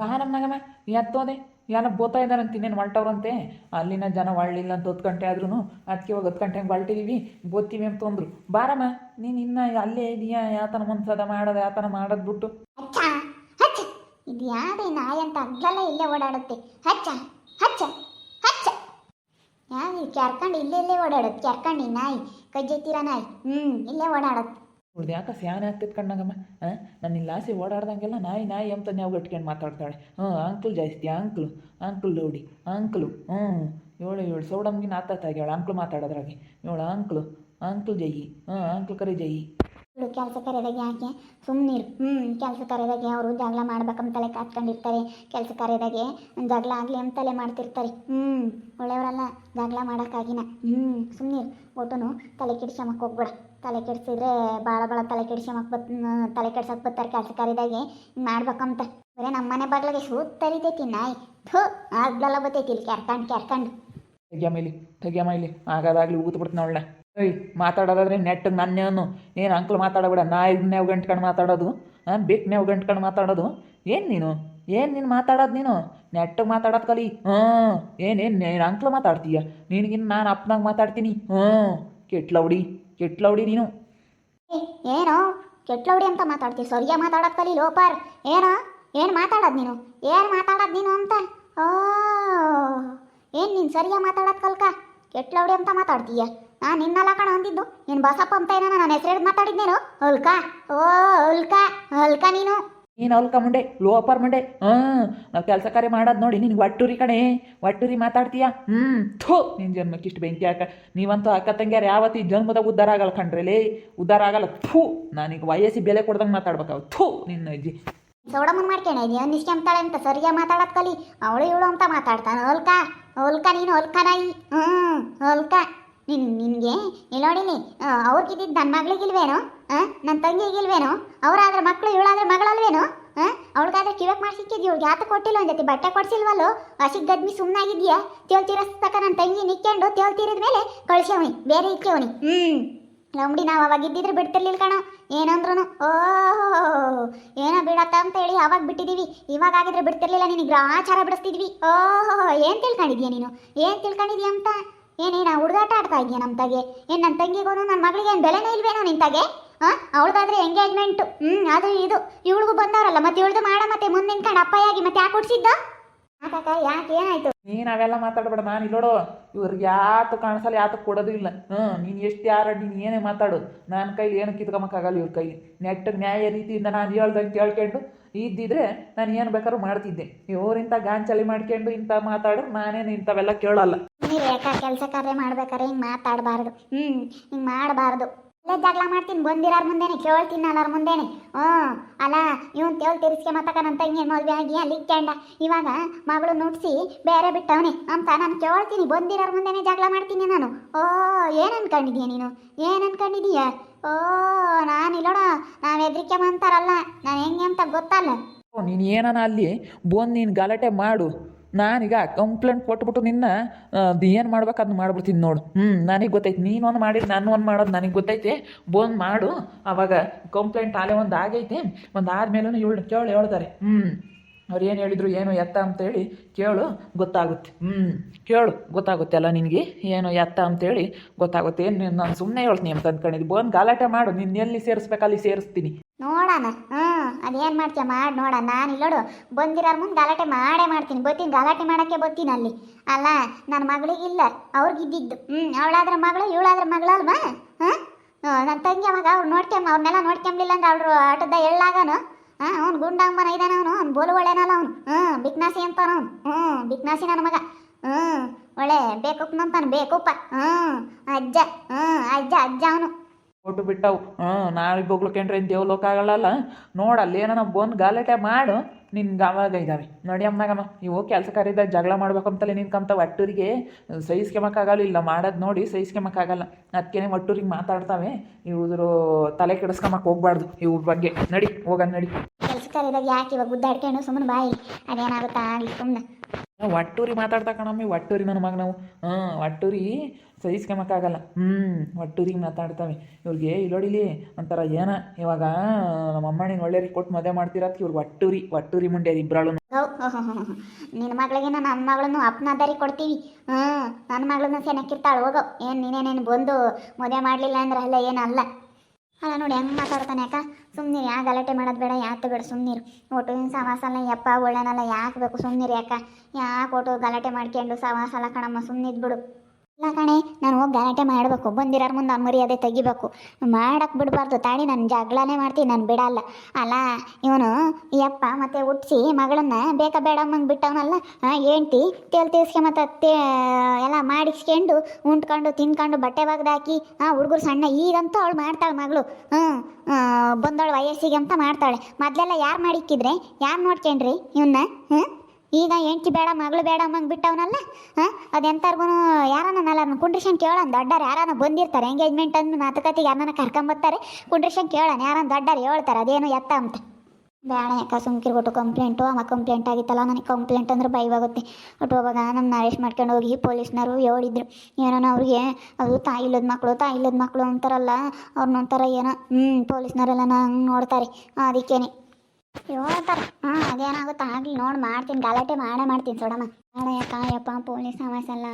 ಬಾರಮ್ಮಗಮ್ಮ ಎತ್ತೋದೆ ಯಾರ ಬೋತಾ ಇದ್ದಾರಂತ ಇನ್ನೇನು ಹೊಲ್ಟವ್ರಂತೆ ಅಲ್ಲಿನ ಜನ ಹೊಳ್ಳಿಲ್ಲ ಅಂತ ಹತ್ತು ಗಂಟೆ ಆದ್ರೂ ಅದಕ್ಕೆ ಇವಾಗ ಹತ್ತು ಗಂಟೆಗೆ ಹೊಲ್ಟಿದೀವಿ ಬೋತೀವಿ ಅಂತ ಅಂದ್ರು. ಬಾರಮ್ಮ, ನೀನು ಇನ್ನ ಅಲ್ಲೇ ಇದೆಯಾ? ಯಾತನ ಮನ್ಸದ ಮಾಡೋದು ಯಾತನ ಮಾಡೋದು ಬಿಟ್ಟು. ಇದು ನಾಯಿ ಅಂತ ಇಲ್ಲೇ ಓಡಾಡುತ್ತೆ. ಹಚ್ಚ ಹಚ್ಚ ಹಚ್ಚ. ಯಾವ ಕೆರ್ಕಂಡು ಇಲ್ಲೇ ಇಲ್ಲೇ ಓಡಾಡುತ್ತೆ ಕೆರ್ಕಂಡು ನಾಯಿ. ನಾಯಿ ಕಜ್ಜೆತ್ತಿರ ನಾಯಿ. ಹ್ಞೂ ಇಲ್ಲೇ ಓಡಾಡುತ್ತೆ ನೋಡ್ದು ಯಾಕೆ ಸ್ಯಾನೆ ಆಗ್ತೈತೆ ಕಣ್ಣಗಮ್ಮ? ಹಾಂ ನನ್ನ ಇಲ್ಲಿ ಆಸೆ ಓಡಾಡ್ದಂಗೆಲ್ಲ ನಾಯಿ ನಾಯಿ ಅಂತ ನಾವು ಗಟ್ಕೊಂಡು ಮಾತಾಡ್ತಾಳೆ. ಹ್ಞೂ, ಅಂಕಲ್ ಜಾಸ್ತಿ, ಅಂಕ್ಲು, ಅಂಕಲ್ ಲೌಡಿ ಅಂಕ್ಲು, ಹ್ಞೂ. ಏಳು ಏಳು ಸೌಡಮ್ಗಿನ ಅವಳು ಅಂಕ್ಲು ಮಾತಾಡೋದ್ರಾಗೆ. ಏಳು, ಅಂಕ್ಲು, ಅಂಕ್ಲ್ ಜೈ, ಹ್ಞೂ, ಅಂಕ್ಲ್ ಕರಿ ಇವಳು ಕೆಲಸ ಕರೆದಾಗ ಯಾಕೆ? ಸುಮ್ಮನೆ ಹ್ಞೂ ಕೆಲಸ ಕರೆದಾಗೆ ಅವರು ಜಗಳ ಮಾಡ್ಬೇಕಂತಲೇ ಕಾತ್ಕೊಂಡಿರ್ತಾರೆ ಕೆಲಸ ಕರೆದಾಗೆ ಜಗಳ ಆಗಲಿ ಅಂತಲೇ ಮಾಡ್ತಿರ್ತಾರೆ. ಹ್ಞೂ ಒಳ್ಳೆಯವರಲ್ಲ, ಜಗಳ ಮಾಡೋಕ್ಕಾಗಿನ. ಹ್ಞೂ ಸುಮ್ಮನೆ ಒಟ್ಟುನು ತಲೆ ಕೆಡ್ಸ್ಕೊಂಬಕ್ಕೆ ಹೋಗ್ಬೇಡ. ತಲೆ ಕೆಡಿಸಿದ್ರೆ ಭಾಳ ಭಾಳ ತಲೆ ಕೆಡ್ಸ್ಕೊಂಬಕ್ಕೆ ಬತ್ ತಲೆ ಕೆಡ್ಸಕ್ಕೆ ಬರ್ತಾರೆ ಕೆಲಸ ಕರೆದಾಗೆ. ಹಿಂಗೆ ಮಾಡ್ಬೇಕಂತ. ಬರೀ ನಮ್ಮ ಮನೆ ಬಾಗ್ಲಿಗೆ ಸೂತ್ ತರಿತೈತಿ ನಾಯಿ. ಥೂ, ಆಗ್ಲೆಲ್ಲ ಬರ್ತೈತಿ ಇಲ್ಲಿ, ಕೆರ್ಕಂಡು ಕೆರ್ಕಂಡು. ತೆಗಿಯಮ್ಮ ಇಲ್ಲಿ ತೆಗಿಯಮ್ಮ ಇಲ್ಲಿ ಆಗೋದಾಗ್ಲಿ ಊತ್ ಏಯ್, ಮಾತಾಡೋದಾದ್ರೆ ನೆಟ್ ನನ್ನೇನು? ಏನು ಅಂಕಲ್ ಮಾತಾಡಬೇಡ, ನಾ ಇದನ್ನೇ ಗಂಟ್ಕೊಂಡು ಮಾತಾಡೋದು? ಹಾಂ ಬೇಕು ನೀವು ಗಂಟ್ಕೊಂಡು ಮಾತಾಡೋದು? ಏನು ನೀನು? ಏನು ನೀನು ಮಾತಾಡೋದು ನೀನು? ನೆಟ್ಟಿಗೆ ಮಾತಾಡೋದು ಕಲಿ. ಹ್ಞೂ ಏನೇನು ನೀನು ಅಂಕ್ಲ್ ಮಾತಾಡ್ತೀಯ? ನಿನಗಿನ್ನ ನಾನು ಅಪ್ಪನಾಗ ಮಾತಾಡ್ತೀನಿ. ಹ್ಞೂ ಕೆಟ್ಲೌಡಿ ಕೆಟ್ಲೌಡಿ ನೀನು. ಏನೋ? ಕೆಟ್ಲೌಡಿ ಅಂತ ಮಾತಾಡ್ತೀಯ ಸರಿಯ ಮಾತಾಡೋದು ಕಲಿ ಲೋಪರ್. ಏನೋ? ಏನು ಮಾತಾಡೋದು ನೀನು? ಏನು ಮಾತಾಡೋದು ನೀನು ಅಂತ? ಓ, ಏನು ನೀನು ಸರಿಯ ಮಾತಾಡೋದು ಕಲ್ಕ? ಕೆಟ್ಲೌಡಿ ಅಂತ ಮಾತಾಡ್ತೀಯ? ನಾನು ನಿನ್ನಲ್ಲ ಕಣ ಅಂದಿದ್ದು. ನೀನು ಬಸಪ್ಪ ಅಂತ ಏನೋ ನಾನು ಹೆಸರು ಮಾತಾಡಿದ್ನೇನು? ಹೊಲ್ಕ? ಓ ಹೊಲ್ಕ ಹೊಲ್ಕ ನೀನು. ನೀನು ಅವಲ್ಕ ಮುಂಡೆ? ಲೋಪರ್ ಮುಂಡೆ? ಹ್ಞೂ ನಾವು ಕೆಲಸ ಕಾರ್ಯ ಮಾಡೋದು ನೋಡಿ ನಿನಗೆ ಒಟ್ಟೂರಿ ಕಣೆ. ಒಟ್ಟೂರಿ ಮಾತಾಡ್ತೀಯ? ಹ್ಞೂ ಥೂ ನಿನ್ನ ಜನ್ಮಕ್ಕೆ ಇಷ್ಟು ಬೆಂಕಿ ಹಾಕ. ನೀವಂತೂ ಅಕ್ಕ ತಂಗ್ಯಾರ ಯಾವತ್ತು ಈ ಜನ್ಮದಾಗ ಉದ್ಧಾರ ಆಗಲ್ಲ ಕಣ್ರಲೇ ಉದ್ಧಾರ ಆಗಲ್ಲ. ಥೂ ನಾನೀಗ ವಯಸ್ಸಿ ಬೆಲೆ ಕೊಡ್ದಂಗೆ ಮಾತಾಡ್ಬೇಕಾವ್ ಥೂ ನಿನ್ನ ಅಜ್ಜಿ. ಸೌಡಮ್ಮನ್ ಮಾಡ್ಕೇನೆ ಇದೆಯಾ? ಅಂತಾಳೆ ಅಂತ ಸರಿಯಾಗಿ ಮಾತಾಡೋದು ಕಲಿ. ಅವಳು ಇವಳು ಅಂತ ಮಾತಾಡ್ತಾನೆ. ಹೊಲ್ಕ? ಹೊಲ್ಕ ನೀನು? ಹೊಲ್ಕ ನಾಯಿ? ಹ್ಞೂ ಹೊಲ್ಕ. ನಿನ್ ನೀ ನೋಡಿಲಿ ಅವ್ರಿಗಿದ್ದಿದ್ದು ನನ್ನ ಮಗಳಿಗಿಲ್ವೇನೋ ನನ್ನ ತಂಗಿಗಿಲ್ವೇನೋ ಅವರಾದ್ರೆ ಮಕ್ಕಳು ಇವಳಾದ್ರೆ ಮಗಳಲ್ವೇನೋ ಅವಳಿಗಾದ್ರೆ ಕಿವಕ್ ಮಾಡ್ಸಿಕ್ಕಿದ್ವಿ ಇವಳಿಗೆ? ಯಾತ ಕೊಟ್ಟಿಲ್ಲ ಒಂದು ಬಟ್ಟೆ ಕೊಡ್ಸಿಲ್ವಲ್ಲೋ? ಹಸಿಗೆ ಗದ್ಮಿ ಸುಮ್ಮನಾಗಿದ್ಯಾ ತೇಳ್ ತೀರಸ್ತಕ ನನ್ನ ತಂಗಿ ನಿಕ್ಕೊಂಡು ತೇಳ್ ಮೇಲೆ ಕಳಿಸ್ಯವನಿ ಬೇರೆ ಇಕ್ಕವನಿ ಹ್ಞೂ ಲಂಬಡಿ ನಾವು ಅವಾಗ ಇದ್ದಿದ್ರೆ ಬಿಡ್ತಿರ್ಲಿಲ್ಲ ಕಣ. ಏನಂದ್ರು ಓಹೋ ಏನೋ ಬಿಡತ್ತ ಅಂತ ಹೇಳಿ ಅವಾಗ ಬಿಟ್ಟಿದೀವಿ. ಇವಾಗ ಆಗಿದ್ರೆ ಬಿಡ್ತಿರ್ಲಿಲ್ಲ, ನಿನಗೆ ಗ್ರಾಚಾರ ಬಿಡಿಸ್ತಿದ್ವಿ. ಓಹೋ, ಏನು ತಿಳ್ಕೊಂಡಿದ್ಯಾ ನೀನು? ಏನು ತಿಳ್ಕೊಂಡಿದ್ಯಾ ಅಂತ? ಏನೇನು ಹುಡುಗಾಟ ಆಡ್ತಾ ಇದೆಯಾ ನಮ್ಮ ತಗೆ? ಏನು ನನ್ನ ತಂಗಿಗೂ ನನ್ನ ಮಗಳಿಗೆ ಏನು ಬೆಲೆನೇ ಇಲ್ವೇನೋ ನಿನ್ನ ತಗೆ? ಹಾಂ ಅವಳದಾದ್ರೆ ಎಂಗೇಜ್ಮೆಂಟು ಹ್ಞೂ ಇದು. ಇವಳಿಗೂ ಬಂದವರಲ್ಲ, ಮತ್ತೆ ಇವಳ್ದು ಮಾಡ, ಮತ್ತೆ ಮುಂದೆ ನಿಂತ್ಕೊಂಡು ಅಪ್ಪಯಾಗಿ ಮತ್ತೆ ಯಾಕೆ ಹುಡ್ಸಿದ್ದ? ಯಾಕಕ್ಕ ಯಾಕೆ ಏನಾಯ್ತು? ನೀನು ಅವೆಲ್ಲ ಮಾತಾಡ್ಬೇಡ, ನಾನು ಇಲ್ಲೋಡು. ಇವ್ರಿಗೆ ಯಾತು ಕಾಣಿಸಲ್ಲ, ಯಾತು ಕೊಡೋದು ಇಲ್ಲ. ಹ್ಞೂ ನೀನು ಎಷ್ಟು ಯಾರ ನೀನು ಏನೇ ಮಾತಾಡು. ನನ್ನ ಕೈಲಿ ಏನು ಕಿತ್ಕೊಂಬಕ್ಕಾಗಲ್ಲ ಇವ್ರ ಕೈಲಿ. ನೆಟ್ಟ ನ್ಯಾಯ ರೀತಿಯಿಂದ ನಾನು ಹೇಳ್ದಂಗೆ ಕೇಳ್ಕೊಂಡು ಇದ್ದಿದ್ರೆ ನಾನು ಏನು ಬೇಕಾದ್ರೂ ಮಾಡ್ತಿದ್ದೆ. ಇವ್ರಿಂಥ ಗಾಂಚಲಿ ಮಾಡ್ಕೊಂಡು ಇಂಥ ಮಾತಾಡು ನಾನೇನು ಇಂಥವೆಲ್ಲ ಕೇಳಲ್ಲ. ಏಕ ಕೆಲಸ ಕಾರ್ಯ ಮಾಡ್ಬೇಕಾದ್ರೆ ಹಿಂಗೆ ಮಾತಾಡಬಾರ್ದು. ಹ್ಞೂ ಹಿಂಗೆ ಮಾಡಬಾರ್ದು. ಅಲ್ಲೇ ಜಗಳ ಮಾಡ್ತೀನಿ, ಬಂದಿರೋರ್ ಮುಂದೆನೆ, ಕೇಳ್ತೀನಿ ಅಲ್ಲರ ಮುಂದೆನೆ. ಹ್ಞೂ, ಅಲ್ಲ, ಇವನ್ ತೇಳ್ ತಿರ್ಸ್ಕೆ ಮತ್ತ ಹಿಂಗೆ ಮೌಲ್ಯ ಆಗಿ ಅಲ್ಲಿ ಕ್ಯಾಂಡ ಇವಾಗ ಮಗಳು ನುಡ್ಸಿ ಬೇರೆ ಬಿಟ್ಟವನೆ. ಅಂತ ನಾನು ಕೇಳ್ತೀನಿ ಬಂದಿರೋ ಮುಂದೆನೆ ಜಗಳ ಮಾಡ್ತೀನಿ ನಾನು. ಓ, ಏನು ಅನ್ಕೊಂಡಿದೀಯ ನೀನು? ಏನು ಅನ್ಕೊಂಡಿದೀಯ? ಓ, ನಾನು ಇಲ್ಲೋಣ ನಾವು ಹೆದ್ರಿಕೆ ಅಂತಾರಲ್ಲ ನಾನು ಹೆಂಗೆ ಅಂತ ಗೊತ್ತಲ್ಲ. ನೀನು ಏನಾನ ಅಲ್ಲಿ ಬಂದು ನೀನು ಗಲಾಟೆ ಮಾಡು. ನಾನೀಗ ಕಂಪ್ಲೇಂಟ್ ಕೊಟ್ಬಿಟ್ಟು ನಿನ್ನ ಏನು ಮಾಡ್ಬೇಕು ಅದನ್ನ ಮಾಡ್ಬಿಡ್ತೀನಿ ನೋಡು. ಹ್ಞೂ ನನಗೆ ಗೊತ್ತೈತೆ. ನೀನು ಒಂದು ಮಾಡಿದ್ದು ನಾನು ಒಂದು ಮಾಡೋದು ನನಗೆ ಗೊತ್ತೈತೆ. ಬಂದು ಮಾಡು. ಅವಾಗ ಕಂಪ್ಲೇಂಟ್ ಆಲೆ ಒಂದು ಆಗೈತೆ. ಒಂದು ಆದ್ಮೇಲೂ ಇವಳು ಕೇಳಿ, ಹೇಳ್ತಾರೆ. ಹ್ಞೂ ಅವ್ರು ಏನು ಹೇಳಿದ್ರು, ಏನು ಎತ್ತ? ಅಂತೇಳಿ ಕೇಳು, ಗೊತ್ತಾಗುತ್ತೆ. ಹ್ಞೂ ಕೇಳು, ಗೊತ್ತಾಗುತ್ತೆ ಅಲ್ಲ ನಿನಗೆ? ಏನು ಎತ್ತ ಅಂತೇಳಿ ಗೊತ್ತಾಗುತ್ತೆ. ಏನು ನಾನು ಸುಮ್ಮನೆ ಹೇಳ್ತೀನಿ ಅಂತ ಅಂದ್ಕೊಂಡಿದ್ದು ಬಂದು ಗಲಾಟೆ ಮಾಡು ನಿನ್ನ ಎಲ್ಲಿ ಸೇರಿಸ್ಬೇಕು ಅಲ್ಲಿ ಸೇರಿಸ್ತೀನಿ. ನೋಡೋಣ ಹ್ಞೂ ಅದೇನು ಮಾಡ್ತೀಯ ಮಾಡಿ, ನೋಡೋಣ. ನಾನು ಇಲ್ಲೋಡು ಬಂದಿರೋ ಮುಂದೆ ಗಲಾಟೆ ಮಾಡೇ ಮಾಡ್ತೀನಿ. ಬತ್ತೀನಿ ಗಲಾಟೆ ಮಾಡೋಕ್ಕೆ ಬರ್ತೀನಿ ಅಲ್ಲಿ. ಅಲ್ಲ ನನ್ನ ಮಗಳಿಗಿಲ್ಲ ಅವ್ರಿಗಿದ್ದಿದ್ದು ಹ್ಞೂ ಅವಳಾದ್ರೆ ಮಗಳು, ಇವಳಾದ್ರೆ ಮಗಳಲ್ವಾ ಹಾಂ ನನ್ನ ತಂಗಿ ಅವಾಗ ಅವ್ರು ನೋಡ್ಕೊಂಬ ಅವ್ರನ್ನೆಲ್ಲ ನೋಡ್ಕೊಂಬ್ಲಿಲ್ಲ ಅಂದ್ರೆ ಅವ್ರು ಆಟದ ಎಳ್ಳಾಗನು? ಹಾಂ, ಅವ್ನು ಗುಂಡಂಬನ ಇದ್ದಾನೆ ಅವನು. ಅವ್ನು ಬೋಲು ಒಳ್ಳೆನಲ್ಲ ಅವನು. ಹ್ಞೂ ಬಿಕ್ನಾಸಿ ಅಂತಾನ ಅವನು. ಹ್ಞೂ ಬಿಕ್ನಾಸಿ ನನ್ನ ಮಗ. ಹ್ಞೂ ಒಳ್ಳೆ ಬೇಕುಪ್ಪನಂತಾನೆ ಬೇಕುಪ್ಪ. ಹ್ಞೂ ಅಜ್ಜ. ಹ್ಞೂ ಅಜ್ಜ ಅಜ್ಜ ಅವನು. ಕೊಟ್ಟು ಬಿಟ್ಟವು. ಹ್ಞೂ ನಾಳೆ ಬೊಗ್ಲುಕೊಂಡ್ರೆ ದೇವ್ಲೋಕ ಆಗಲ್ಲ ನೋಡು, ಅಲ್ಲಿ ಏನೋ ಬಂದು ಗಾಲಟೆ ಮಾಡು. ನಿನ್ಗೆ ಅವಾಗ ಇದ್ದಾವೆ ನೋಡಿ ಅಮ್ಮಗಮ್ಮ ಇವು ಕೆಲಸ ಕರೀದ ಜಗಳ ಮಾಡ್ಬೇಕಂತಲೇ ನಿನ್ಕಂತ ಒಟ್ಟೂರಿಗೆ ಸಹಿಸ್ಕೊಂಬಕ್ಕಾಗಲ್ಲ ಇಲ್ಲ ಮಾಡೋದು ನೋಡಿ ಸಹಿಸ್ಕೊಂಬಕ್ಕಾಗಲ್ಲ ಅದಕ್ಕೇನೆ ಒಟ್ಟೂರಿಗೆ ಮಾತಾಡ್ತಾವೆ. ಇವ್ರು ತಲೆ ಕೆಡಿಸ್ಕೊಂಬಕ್ಕೆ ಹೋಗ್ಬಾರ್ದು ಇವ್ರ ಬಗ್ಗೆ. ನಡಿ ಹೋಗೋಣ ನಡಿ. ಕೆಲಸ ಕರೀದಾಗ ಯಾಕೆ ಇವಾಗ ಗುದ್ದಾಡ್ಕೊಂಡು ಸುಮ್ಮನೆ ಬಾಯಿ. ಅದೇನಾಗುತ್ತಾ? ಸುಮ್ಮನೆ ಒಟ್ಟೂರಿ ಮಾತಾಡ್ತಾ ಕಣಮ್ಮಿ, ಒಟ್ಟೂರಿ ನನ್ನ ಮಗ ನಾವು. ಹಾಂ ಒಟ್ಟೂರಿ ಸಹಿಸ್ಕೊಂಬಕ್ಕಾಗಲ್ಲ ಹ್ಞೂ ಒಟ್ಟೂರಿಗೆ ಮಾತಾಡ್ತಾವೆ. ಇವ್ರಿಗೆ ಇಲ್ಲೋಡಿಲಿ ಒಂಥರ ಏನ, ಇವಾಗ ನಮ್ಮ ಅಮ್ಮನಿಗೆ ಒಳ್ಳೆಯರಿಗೆ ಕೊಟ್ಟು ಮದುವೆ ಮಾಡ್ತಿರತ್ ಇವ್ರಿಗೆ ಒಟ್ಟೂರಿ ಒಟ್ಟೂರಿ ಮುಂಡೆ ಇಬ್ಬರಾಳು ನಿನ್ನ ಮಗಳಿಗೆ ನನ್ನ ಮಗಳನ್ನು ಅಪ್ಪನಾದಾರಿ ಕೊಡ್ತೀವಿ. ಹ್ಞೂ ನನ್ನ ಮಗಳನ್ನ ಸೆನಕ್ಕಿರ್ತಾಳೆ ಹೋಗೋ. ಏನು, ನೀನೇನೇನು ಬಂದು ಮದುವೆ ಮಾಡಲಿಲ್ಲ ಅಂದ್ರೆ ಅಲ್ಲ ಏನಲ್ಲ ಅಲ್ಲ ನೋಡಿ ಹೆಂಗೆ ಮಾತಾಡ್ತಾನೆ ಅಕ್ಕ? ಸುಮ್ಮನೆ ಯಾ ಗಲಾಟೆ ಮಾಡೋದು ಬೇಡ, ಯಾತು ಬೇಡ ಸುಮ್ಮನಿರು ಒಟ್ಟು ಸವಾಸಲ್ಲ, ಯಪ್ಪ, ಒಳ್ಳೆನಲ್ಲ, ಯಾಕೆ ಬೇಕು? ಸುಮ್ಮನಿರು ಯಾಕ ಯಾಕೆ ಒಟ್ಟು ಗಲಾಟೆ ಮಾಡ್ಕೊಂಡು ಸವಾಸಲ್ಲ ಕಣಮ್ಮ ಸುಮ್ಮನಿದ್ ಬಿಡು. ಇಲ್ಲ ಕಣೆ, ನಾನು ಹೋಗಿ ಗಲಾಟೆ ಮಾಡಬೇಕು. ಬಂದಿರೋರ್ ಮುಂದೆ ನಾನು ಮರ್ಯಾದೆ ತೆಗಿಬೇಕು. ಮಾಡಕ್ಕೆ ಬಿಡಬಾರ್ದು ತಾಳಿ, ನಾನು ಜಗಳನೇ ಮಾಡ್ತೀನಿ, ನಾನು ಬಿಡಲ್ಲ. ಅಲ್ಲ, ಇವನು ಯಪ್ಪ ಮತ್ತೆ ಹುಟ್ಟಿಸಿ ಮಗಳನ್ನ ಬೇಕಾ ಬೇಡ ಅಮ್ಮಂಗೆ ಬಿಟ್ಟವನಲ್ಲ ಏಂಟಿ ತೇಲ್ ತೀರ್ಸ್ಕೊಂಬತ್ತ ತೇ, ಎಲ್ಲ ಮಾಡಿಸ್ಕೊಂಡು ಉಂಟ್ಕೊಂಡು ತಿನ್ಕೊಂಡು ಬಟ್ಟೆ ಬಾಗ್ದು ಹಾಕಿ ಹಾಂ ಹುಡುಗರು ಸಣ್ಣ, ಈಗಂತೂ ಅವಳು ಮಾಡ್ತಾಳೆ ಮಗಳು. ಹ್ಞೂ ಬಂದವಳು ವಯಸ್ಸಿಗೆ ಅಂತ ಮಾಡ್ತಾಳೆ. ಮೊದಲೆಲ್ಲ ಯಾರು ಮಾಡಿಕ್ಕಿದ್ರೆ? ಯಾರು ನೋಡ್ಕೊಂಡ್ರಿ ಇವನ್ನ ಹ್ಞೂ ಈಗ ಎಂಟಿ ಬೇಡ, ಮಗಳು ಬೇಡ ಅಮ್ಮಂಗೆ ಬಿಟ್ಟವನಲ್ಲ ಹಾಂ ಅದೆಂತಾರ್ಗು ಯಾರನ್ನ ನಲ್ಲ ಕುಂಡ್ರಿಶನ್ ಕೇಳೋಣ ದೊಡ್ಡರು ಯಾರನ್ನ ಬಂದಿರ್ತಾರೆ ಎಂಗೇಜ್ಮೆಂಟ್ ಅಂದು ಮಾತುಕತೆಗೆ ಯಾರನ್ನ ಕರ್ಕೊಂಬರ್ತಾರೆ ಕುಂಡ್ರಿಶನ್ ಕೇಳೋಣ ಯಾರನ್ನ ದೊಡ್ಡರು ಹೇಳ್ತಾರೆ, ಅದೇನು ಎತ್ತ ಅಂತ. ಬೇಡ ಯಾಕೆ ಸುಮ್ಕಿರ್ಬಿಟ್ಟು ಕಂಪ್ಲೇಂಟು ಅಮ್ಮ ಕಂಪ್ಲೇಂಟ್ ಆಗಿತ್ತಲ್ಲ, ನನಗೆ ಕಂಪ್ಲೇಂಟ್ ಅಂದ್ರೆ ಭಯವಾಗುತ್ತೆ ಒಟ್ಟು ಹೋಗಾಗ ನಮ್ಮ ಅರೆಸ್ಟ್ ಮಾಡ್ಕೊಂಡು ಹೋಗಿ ಪೊಲೀಸ್ನವರು ಹೇಳಿದ್ರು ಏನೋ ಅವ್ರಿಗೆ, ಅದು ತಾಯಿ ಇಲ್ಲದ ಮಕ್ಕಳು ತಾಯಿ ಇಲ್ಲದ ಮಕ್ಕಳು ಅಂತಾರಲ್ಲ ಅವ್ರನ್ನೊಂಥರ ಏನೋ ಹ್ಞೂ ಪೊಲೀಸ್ನವರೆಲ್ಲ ನಂಗೆ ನೋಡ್ತಾರೆ, ಅದಕ್ಕೇನೆ. ಹೇಳ್ತಾರೆ ಹಾಂ ಅದೇನಾಗುತ್ತೆ ಆಗ್ಲಿ ನೋಡಿ ಮಾಡ್ತೀನಿ. ಗಲಾಟೆ ಮಾಡೇ ಮಾಡ್ತೀನಿ ಸೊಡಮ್ಮ. ಯಾಕ ಯಪ್ಪ ಪೊಲೀಸ್ ಸವಾಸ ಅಲ್ಲ.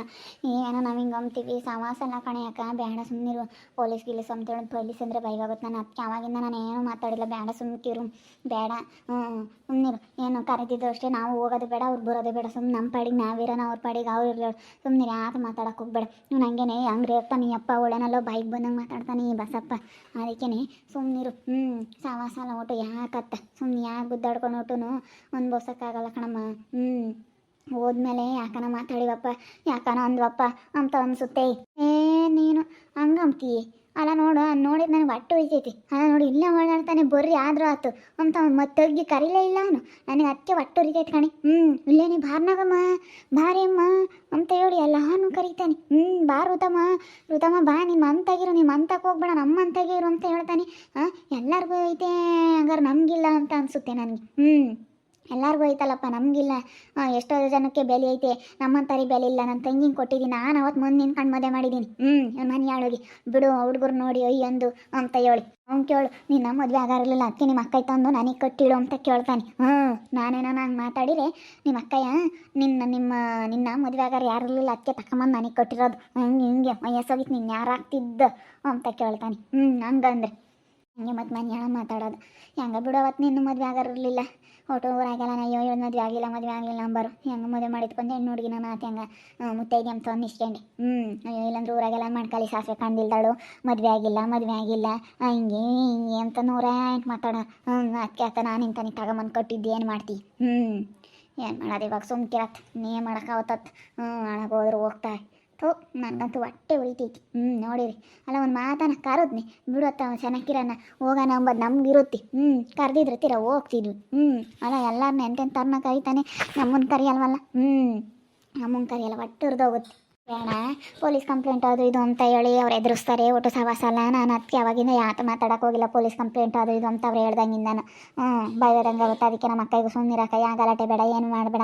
ಏನೋ ನಾವು ಹಿಂಗೆ ಅಂತೀವಿ ಸವಾಸ ಅಲ್ಲ ಕಣೆ ಯಾಕ ಬೇಡ ಸುಮ್ಮನಿರು ಪೊಲೀಸ್ ಗಿಲೀಸ್ ಅಂತೇಳಿ ಪೊಲೀಸ್ ಅಂದರೆ ಬೈಗಾಗುತ್ತೆ ನಾನು ಅದಕ್ಕೆ ಅವಾಗಿಂದ ನಾನು ಏನೂ ಮಾತಾಡಿಲ್ಲ. ಬೇಡ ಸುಮ್ಕಿರು. ಬೇಡ ಹ್ಞೂ ಸುಮ್ಮನಿರು ಏನು ಕರೆದಿದ್ದು ಅಷ್ಟೇ. ನಾವು ಹೋಗೋದು ಬೇಡ. ಅವ್ರು ಬರೋದು ಬೇಡ. ಸುಮ್ಮನೆ ನಮ್ಮ ಪಾಡಿಗೆ ನಾವಿರೋಣ ಅವ್ರ ಪಾಡಿಗೆ ಅವ್ರು ಇರಲಿ ಸುಮ್ಮನೆ ಯಾರು ಮಾತಾಡಕ್ಕೆ ಹೋಗ್ಬೇಡ. ನೀವು ಹಂಗೇನೆ ಹಂಗ್ರಿ ಅಪ್ಪ, ನೀ ಅಪ್ಪ, ಒಳ್ಳೆನಲ್ಲೋ ಬೈಕ್ ಬಂದಂಗೆ ಮಾತಾಡ್ತಾನೆ ಬಸಪ್ಪ. ಅದಕ್ಕೇನೆ ಸುಮ್ಮನಿರು ಹ್ಞೂ ಸವಾಸ ಅಲ್ಲ ಒಟ್ಟು ಯಾಕತ್ತ. ಸುಮ್ಮನೆ ಯಾಕೆ ಗುದ್ದಾಡ್ಕೊಂಡು ಒಟ್ಟುನು ಅನ್ಭವ್ಸೋಕ್ಕಾಗಲ್ಲ ಕಣಮ್ಮ. ಹ್ಞೂ ಹೋದ್ಮೇಲೆ ಯಾಕನ ಮಾತಾಡಿವಪ್ಪ? ಯಾಕನ ಅಂದ್ವಪ್ಪ? ಅಂತ ಅನ್ಸುತ್ತೆ. ಏ, ನೀನು ಹಂಗಂತೀಯ ಅಲ್ಲ ನೋಡು ನೋಡಿದ ನನಗೆ ಹೊಟ್ಟೆ ಉಯ್ತೈತಿ ಅಲ್ಲ ನೋಡಿ, ಇಲ್ಲೇ ಓಡಾಡ್ತಾನೆ ಬರ್ರಿ, ಆದ್ರೂ ಆತು. ಅಂತ ಅವ್ನು ಮತ್ತೆ ಹೋಗಿ ಕರೀಲೇ ಇಲ್ಲ ಅವನು. ನನಗೆ ಅತ್ತೆ ಹೊಟ್ಟೆ ಉರಿತೈತೆ ಕಣಿ. ಹ್ಞೂ ಇಲ್ಲೇ ನೀ ಬಾರ್ನಾಗಮ್ಮ ಬಾರಿ ಅಮ್ಮ ಅಂತ ಹೇಳಿ ಎಲ್ಲಾನು ಕರೀತಾನೆ. ಹ್ಞೂ ಬಾ ಋತಮ್ಮ ಋತಮ್ಮ ಬಾ ನಿಮ್ಮ ಅಂತಾಗಿರು ನಿಮ್ಮ ಅಂತಕ್ಕೆ ಹೋಗ್ಬೇಡ ನಮ್ಮ ಅಂತಾಗಿರು ಅಂತ ಹೇಳ್ತಾನೆ. ಹಾಂ, ಎಲ್ಲರಿಗೂ ಐತೆ ಹಂಗಾರೆ ನಮಗಿಲ್ಲ ಅಂತ ಅನಿಸುತ್ತೆ ನನಗೆ. ಹ್ಞೂ ಎಲ್ಲರಿಗೂ ಐತಲ್ಲಪ್ಪ, ನಮಗಿಲ್ಲ. ಎಷ್ಟೋ ಜನಕ್ಕೆ ಬೆಲೆ ಐತೆ. ನಮ್ಮಂತಾರಿ ಬೆಲೆ ಇಲ್ಲ. ನನ್ನ ತಂಗಿನ ಕೊಟ್ಟಿದ್ದೀನಿ ನಾನು ಅವತ್ತು ಮುಂದೆ ನಿಂತ್ಕೊಂಡು ಮದುವೆ ಮಾಡಿದ್ದೀನಿ ಹ್ಞೂ ಮನೆ ಆಳೋಗಿ. ಬಿಡು ಹುಡುಗರು ನೋಡಿ, ಅಯ್ಯ, ಅಂದು, ಅಂತ ಹೇಳಿ. ಅವ್ನು ಕೇಳು ನಿನ್ನ ಮದುವೆ ಆಗಾರಲಿಲ್ಲ. ಅದಕ್ಕೆ ನಿಮ್ಮ ಅಕ್ಕ ತಂದು ನನಗೆ ಕಟ್ಟಿಡು ಅಂತ ಕೇಳ್ತಾನೆ. ಹ್ಞೂ ನಾನೇನೋ ನಂಗೆ ಮಾತಾಡಿರೆ ನಿಮ್ಮ ಅಕ್ಕಯ್ಯ, ನಿನ್ನ, ನಿಮ್ಮ, ನಿನ್ನ ಮದುವೆ ಆಗಾರ ಯಾರಿರಲಿಲ್ಲ. ಅದಕ್ಕೆ ತಕೊಂಬಂದು ನನಗೆ ಕೊಟ್ಟಿರೋದು. ಹಂಗೆ, ಹಿಂಗೆ ವಯಸ್ಸೋಗಿತ್ತು ನೀನು ಯಾರು ಆಗ್ತಿದ್ದ? ಅಂತ ಕೇಳ್ತಾನೆ. ಹ್ಞೂ ಹಂಗಂದ್ರೆ. ಹಂಗೆ ಮತ್ತೆ ಮನೆ ಮಾತಾಡೋದು. ಹೆಂಗೆ ಬಿಡು ಅವತ್ತು ನಿನ್ನ ಮದುವೆ ಆಗಿರಲಿಲ್ಲ ಒಟ್ಟು ಊರಾಗೆಲ್ಲ ನಾ ಅಯ್ಯೋ, ಇವ್ಳ್ ಮದುವೆ ಆಗಿಲ್ಲ, ಮದುವೆ ಆಗಲಿಲ್ಲ ಅಂಬರು. ಹೆಂಗೆ ಮದುವೆ ಮಾಡಿದ್ಕೊಂಡು ಹೆಣ್ಣು ಹುಡುಗಿನ ಆತ ಹೆಂಗೆ ಮುತ್ತೈದೆ ಅಂತ ಅನ್ನಿಸ್ಕೊಂಡೆ. ಹ್ಞೂ ಅಯ್ಯೋ, ಇಲ್ಲಂದ್ರೆ ಊರಾಗೆಲ್ಲ ಮಾಡ್ಕೊಳ್ಳಿ ಸಾಸಿವೆ ಕಂಡಿಲ್ದಾಳು ಮದುವೆ ಆಗಿಲ್ಲ ಮದುವೆ ಆಗಿಲ್ಲ. ಹಿಂಗೆ ಹಿಂಗೆ ಅಂತ ನೂರ ಎಂಟು ಮಾತಾಡೋ. ಹ್ಞೂ ಅದಕ್ಕೆ ಆತ ನಾನು ಇಂತಾನೆ ತಗೊಂಬಂದು ಕೊಟ್ಟಿದ್ದು, ಏನು ಮಾಡ್ತಿ? ಹ್ಞೂ ಏನು ಮಾಡೋದು ಇವಾಗ ಸುಮ್ಕಿರತ್ತೆ ನೀ ಮಾಡೋಕ್ಕಾವತ್ತತ್ ಹ್ಞೂ ಒಳಗೆ ಹೋದ್ರೆ ಹೋಗ್ತಾ ಥೂ ನನಗಂತೂ ಹೊಟ್ಟೆ ಉಳಿತೈತಿ ಹ್ಞೂ ನೋಡಿರಿ. ಅಲ್ಲ, ಒಂದು ಮಾತನ್ನ ಕರದ್ನಿ. ಬಿಡುತ್ತ ಅವ ಚೆನ್ನಾಗಿರನ ಹೋಗೋಣ ನಮ್ಗೆ ಇರುತ್ತೆ ಹ್ಞೂ ಕರೆದಿದ್ರೆ ತೀರ ಹೋಗ್ತಿದ್ವಿ. ಹ್ಞೂ ಅಲ್ಲ ಎಲ್ಲರನ್ನ ಎಂತೆಂಥವ್ರನ್ನ ಕರಿತಾನೆ? ನಮ್ಮನ್ನು ಕರಿಯಲ್ವಲ್ಲ? ಹ್ಞೂ ನಮ್ಮನ್ನ ಕರಿಯಲ್ಲ, ಹೊಟ್ಟೆ ಉರಿದೋಗುತ್ತೆ. ಬೇಡ ಪೊಲೀಸ್ ಕಂಪ್ಲೇಂಟ್ ಅದು ಇದು ಅಂತ ಹೇಳಿ ಅವ್ರು ಎದುರಿಸ್ತಾರೆ, ಒಟ್ಟು ಸವಾಸಲ್ಲ ನಾನು ಅದಕ್ಕೆ ಅವಾಗಿಂದ ಯಾತ ಮಾತಾಡಕ್ಕೆ ಹೋಗಿಲ್ಲ, ಪೊಲೀಸ್ ಕಂಪ್ಲೇಂಟ್ ಅದು ಇದು ಅಂತ ಅವ್ರು ಹೇಳ್ದಂಗಿಂದಾನು. ಹ್ಞೂ ಬೈದಂಗೆ ಗೊತ್ತ ಅದಕ್ಕೆ ನಮ್ಮ ಅಕ್ಕಗೂ ಸುಮ್ಮನಿರಕ್ಕ ಯಾ ಗಲಾಟೆ ಬೇಡ, ಏನು ಮಾಡಬೇಡ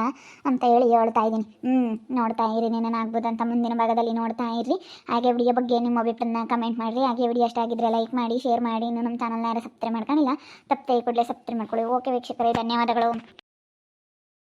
ಅಂತ ಹೇಳಿ ಹೇಳ್ತಾ ಇದ್ದೀನಿ. ಹ್ಞೂ ನೋಡ್ತಾ ಇರಿ ನೀನು ಆಗ್ಬೋದು ಅಂತ ಮುಂದಿನ ಭಾಗದಲ್ಲಿ ನೋಡ್ತಾ ಇರಿ ಹಾಗೆ ವಿಡಿಯೋ ಬಗ್ಗೆ ನಿಮ್ಮ ಅಭಿಪ್ರಾಯನ ಕಮೆಂಟ್ ಮಾಡಿರಿ. ಹಾಗೆ ವಿಡಿಯೋ ಆಗಿದ್ರೆ ಲೈಕ್ ಮಾಡಿ ಶೇರ್ ಮಾಡಿ. ಇನ್ನು ನಮ್ಮ ಚಾನಲ್ನ ಯಾರು ಸಬ್ಸ್ಕ್ರೈಬ್ ಮಾಡ್ಕೊಂಡಿಲ್ಲ, ತಪ್ಪದೆ ಕೂಡಲೇ ಸಬ್ಸ್ಕ್ರೈಬ್ ಮಾಡ್ಕೊಳ್ಳಿ. ಓಕೆ ವೀಕ್ಷಕರೇ, ಧನ್ಯವಾದಗಳು.